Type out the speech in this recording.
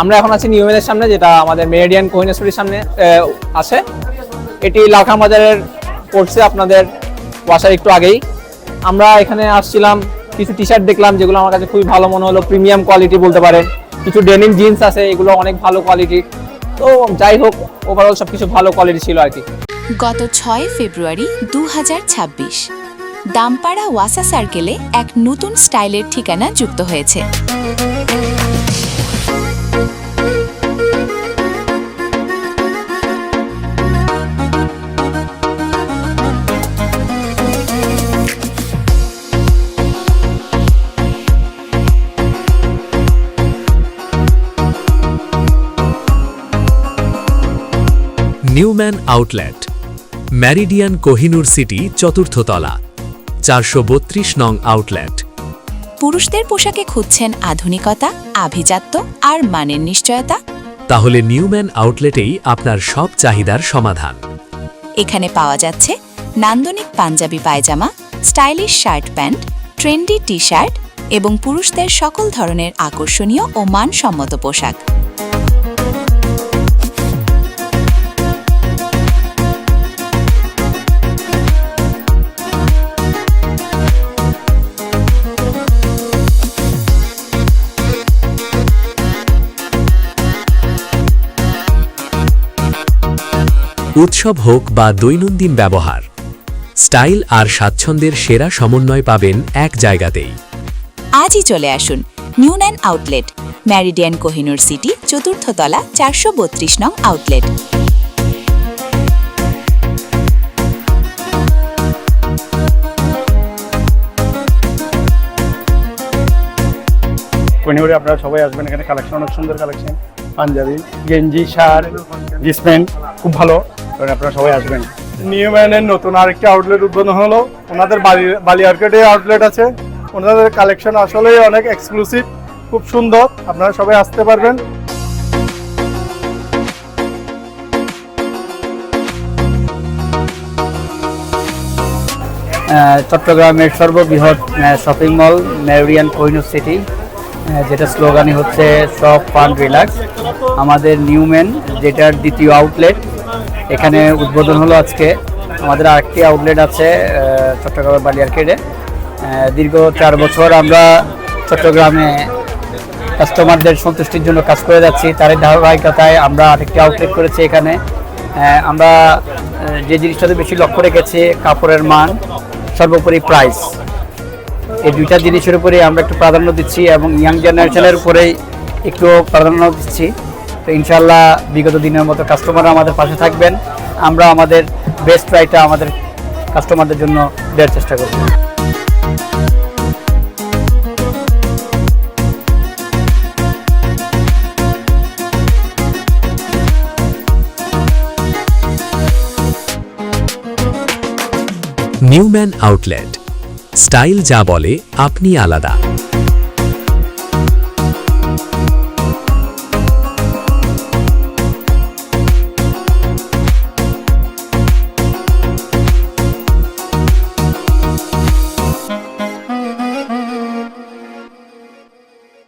আমরা এখন আছি নিউমেনের সামনে, যেটা আমাদের মেরিডিয়ান কোহিনেশ্বরীর সামনে আছে। এটি লাখা বাজারের পড়ছে আপনাদের ওয়াসার একটু আগেই। আমরা এখানে আসছিলাম, কিছু টি শার্ট দেখলাম, যেগুলো আমার কাছে খুবই ভালো মনে হলো প্রিমিয়াম কোয়ালিটি বলতে পারেন। কিছু ডেনিম জিন্স আছে, এগুলো অনেক ভালো কোয়ালিটি তো যাই হোক ওভারঅল সব কিছু ভালো কোয়ালিটি ছিল আর কি। গত ছয় ফেব্রুয়ারি দু হাজার ছাব্বিশ, দামপাড়া ওয়াসা সার্কেলে এক নতুন স্টাইলের ঠিকানা যুক্ত হয়েছে। Newman outlet Meridian Kohinoor city চতুর্থ তলা চারশো বত্রিশ নং আউটলেট। পুরুষদের পোশাকে খুঁজছেন আধুনিকতা আভিজাত্য আর মানের নিশ্চয়তা? তাহলে নিউম্যান আউটলেটেই আপনার সব চাহিদার সমাধান। এখানে পাওয়া যাচ্ছে নান্দনিক panjabi pyjama stylish shirt pant trendy T shirt এবং পুরুষদের সকল ধরনের আকর্ষণীয় ও মানসম্মত পোশাক। উৎসব হোক বা দৈনন্দিন ব্যবহার স্টাইল আর স্বাচ্ছন্দ্যের সেরা সমন্বয় পাবেন এক জায়গাতেই। আজই চলে আসুন Newman outlet Meridian Kohinoor city চতুর্থ তলা চারশো বত্রিশ নং আউটলেট। কোহিনুরে আপনারা সবাই আসবেন এখানে কালেকশন অনেক সুন্দর কালেকশন। পাঞ্জাবি গেঞ্জি শার্ট জিন্স প্যান্ট খুব ভালো। কারণ আপনারা সবাই আসবেন। নিউ ম্যানের নতুন আরেকটি আউটলেট উদ্বোধন হলো। ওনাদের বালি বালি আর্কেটে আউটলেট আছে। ওনাদের কালেকশন আসলেই অনেক এক্সক্লুসিভ খুব সুন্দর। আপনারা সবাই আসতে পারবেন। চট্টগ্রামের সর্ববৃহৎ shopping mall Meridian Kohinoor city যেটা স্লোগানই হচ্ছে সব ফান রিল্যাক্স আমাদের নিউম্যান যেটার দ্বিতীয় আউটলেট এখানে উদ্বোধন হলো আজকে। আমাদের আরেকটি আউটলেট আছে চট্টগ্রামের বালিয়ারকেডে। দীর্ঘ চার বছর আমরা চট্টগ্রামে কাস্টমারদের সন্তুষ্টির জন্য কাজ করে যাচ্ছি। তারই ধারাবাহিকতায় আমরা আরেকটি আউটলেট করেছি এখানে। আমরা যে জিনিসটাতে বেশি লক্ষ্য রেখেছি, কাপড়ের মান, সর্বোপরি প্রাইস এই দুইটা জিনিসের উপরে আমরা একটু প্রাধান্য দিচ্ছি এবং ইয়াং জেনারেশনের উপরেই একটু প্রাধান্য দিচ্ছি। তো ইনশাল্লাহ বিগত দিনের মতো কাস্টমাররা আমাদের পাশে থাকবেন। আমরা আমাদের বেস্ট রাইটটা আমাদের কাস্টমারদের জন্য দেওয়ার চেষ্টা করব। নিউম্যান আউটলেট স্টাইল যা বলে, আপনি আলাদা।